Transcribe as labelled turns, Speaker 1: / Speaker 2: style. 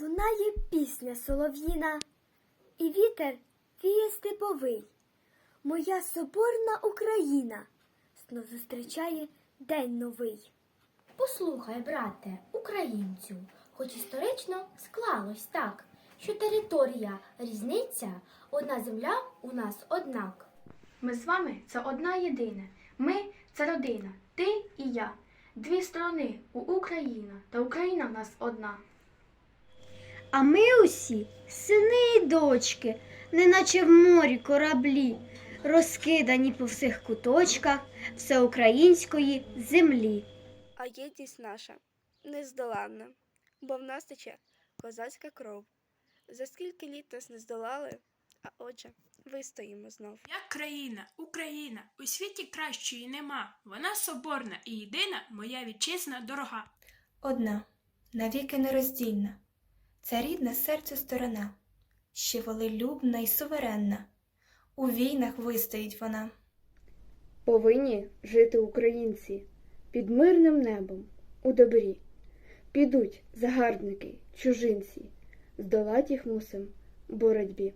Speaker 1: Лунає пісня солов'їна, і вітер віє степовий. Моя соборна Україна знов зустрічає день новий.
Speaker 2: Послухай, брате, українцю, хоч історично склалось так, що територія різниця, одна земля у нас однак.
Speaker 3: Ми з вами це одна єдина. Ми це родина, ти і я. Дві сторони у Україна, та Україна в нас одна.
Speaker 4: А ми усі сини і дочки, неначе в морі кораблі, розкидані по всіх куточках всеукраїнської землі.
Speaker 5: А єдність наша нездоланна, бо в нас тече козацька кров. За скільки літ нас не здолали, а отже, вистоїмо знов.
Speaker 6: Як країна, Україна, у світі кращої нема. Вона соборна і єдина, моя вітчизна дорога.
Speaker 7: Одна, навіки нероздільна, це рідна серцю сторона, ще волелюбна і суверенна. У війнах вистоїть вона.
Speaker 8: Повинні жити українці під мирним небом у добрі. Підуть загарбники, чужинці, здолать їх мусим боротьбі.